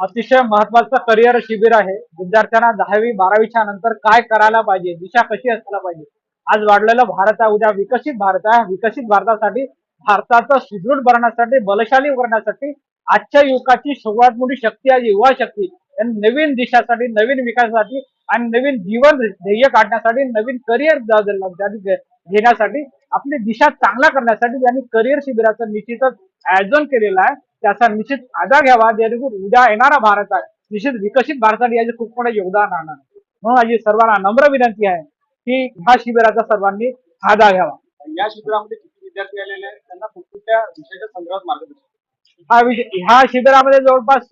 अतिशय महत्वाचं करिअर शिबिर आहे. विद्यार्थ्यांना दहावी बारावीच्या नंतर काय करायला पाहिजे? दिशा कशी असायला पाहिजे? आज वाढलेला भारत आहे उद्या विकसित भारत आहे. विकसित भारतासाठी भारताचं सुदृढ करण्यासाठी बलशाली करण्यासाठी आजच्या युगाची सर्वात मोठी शक्ती आहे युवा शक्ती. नवीन दिशासाठी नवीन विकासासाठी आणि नवीन जीवन ध्येय काढण्यासाठी नवीन करिअर घेण्यासाठी आपली दिशा चांगला करण्यासाठी त्यांनी करिअर शिबिराचं निश्चितच आयोजन केलेलं आहे. त्याचा निश्चित फायदा घ्यावा जेणेकरून उद्या येणारा भारत आहे. निश्चित विकसित भारतासाठी याचे खूप मोठं योगदान राहणार. म्हणून माझी सर्वांना नम्र विनंती आहे की ह्या शिबिराचा सर्वांनी फायदा घ्यावा. या शिबिरामध्ये किती विद्यार्थी आलेले आहेत? त्यांना कुठल्या विषयाच्या संदर्भात मार्गदर्शन? हा विषय ह्या शिबिरामध्ये जवळपास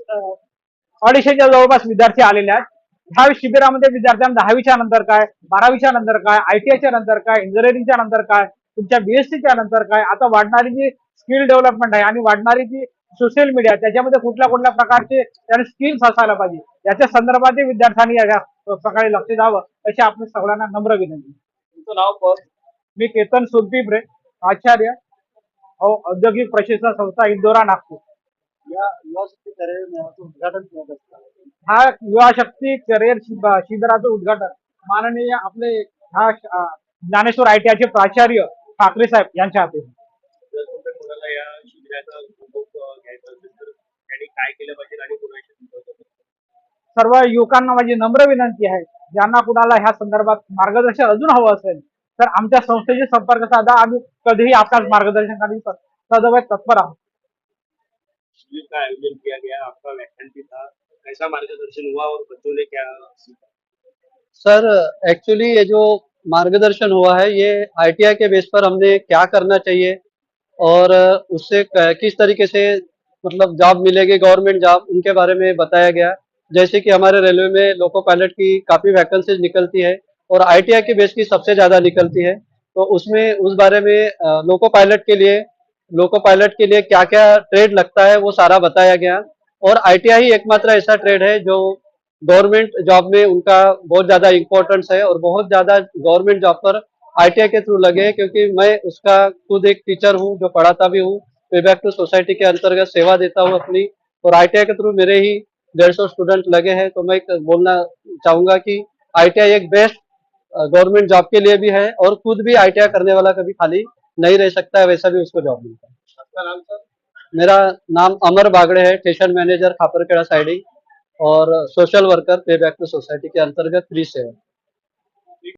अडीचशेच्या जवळपास विद्यार्थी आलेले आहेत. ह्या शिबिरामध्ये विद्यार्थ्यांना दहावीच्या नंतर काय बारावीच्या नंतर काय आयटीआयच्या नंतर काय इंजिनिअरिंगच्या नंतर काय तुमच्या बीएससीच्या नंतर काय आता वाढणारी जी स्किल डेव्हलपमेंट आहे आणि वाढणारी जी सोशल मीडिया त्याच्यामध्ये कुठल्या कुठल्या प्रकारचे त्याने स्किल्स असायला पाहिजे. याच्या संदर्भातही विद्यार्थ्यांनी या प्रकारे लक्ष द्यावं अशी आपण सगळ्यांना नम्र विनंती. तुमचं नाव मी केतन सुलपिब्रे आचार्य औद्योगिक प्रशिक्षण संस्था इंदोरा नागपूर. या युवा शक्ती करिअर मेळाव्याचं उद्घाटन हा युवा शक्ती करिअर शिब- शिबिराचं उद्घाटन माननीय आपले हा ज्ञानेश्वर आयटीआयचे प्राचार्य ठाकरे साहेब यांच्या हाती सर्व युवकांना माझी नम्र विनंती आहे. ज्यांना कुणाला ह्या संदर्भात मार्गदर्शन अजून हवं असेल तर आमच्या संस्थेशी संपर्क साधा. आम्ही कधीही आपल्याच मार्गदर्शनासाठी सदैव तत्पर आहोत. का आयोजन किया गया आपका व्याख्यान भी था कैसा मार्गदर्शन हुआ और बच्चों ने क्या? सर एक्चुअली ये जो मार्गदर्शन हुआ है ये आईटीआई के बेस पर हमने क्या करना चाहिए? और उससे किस तरीके से मतलब जॉब मिलेगी गवर्नमेंट जॉब उनके बारे में बताया गया। जैसे कि हमारे रेलवे में लोको पायलट की काफ़ी वैकेंसीज निकलती है और आईटीआई के बेस की सबसे ज़्यादा निकलती है। तो उसमें, उस बारे में लोको पायलट के लिए लोको पायलट के लिए क्या क्या ट्रेड लगता है वो सारा बताया गया। और आईटीआई ही एकमात्र ऐसा ट्रेड है जो गवर्नमेंट जॉब में उनका बहुत ज़्यादा इम्पोर्टेंस है और बहुत ज़्यादा गवर्नमेंट जॉब पर आईटीआई के थ्रू लगे क्योंकि मैं उसका खुद एक टीचर हूँ, जो पढ़ाता भी हूँ। पे बैक टू सोसाइटी के अंतर्गत सेवा देता हूँ अपनी और आईटीआई के थ्रू मेरे ही डेढ़ सौ स्टूडेंट लगे हैं तो मैं बोलना चाहूँगा कि आईटीआई एक बेस्ट गवर्नमेंट जॉब के लिए भी है और खुद भी आईटीआई करने वाला कभी खाली नहीं रह सकता है वैसा भी उसको जॉब मिलता है। आपका नाम सर? मेरा नाम अमर बागड़े है स्टेशन मैनेजर खापरखेड़ा साइडिंग और social worker pay back to society के अंतर्गत फ्री सेवा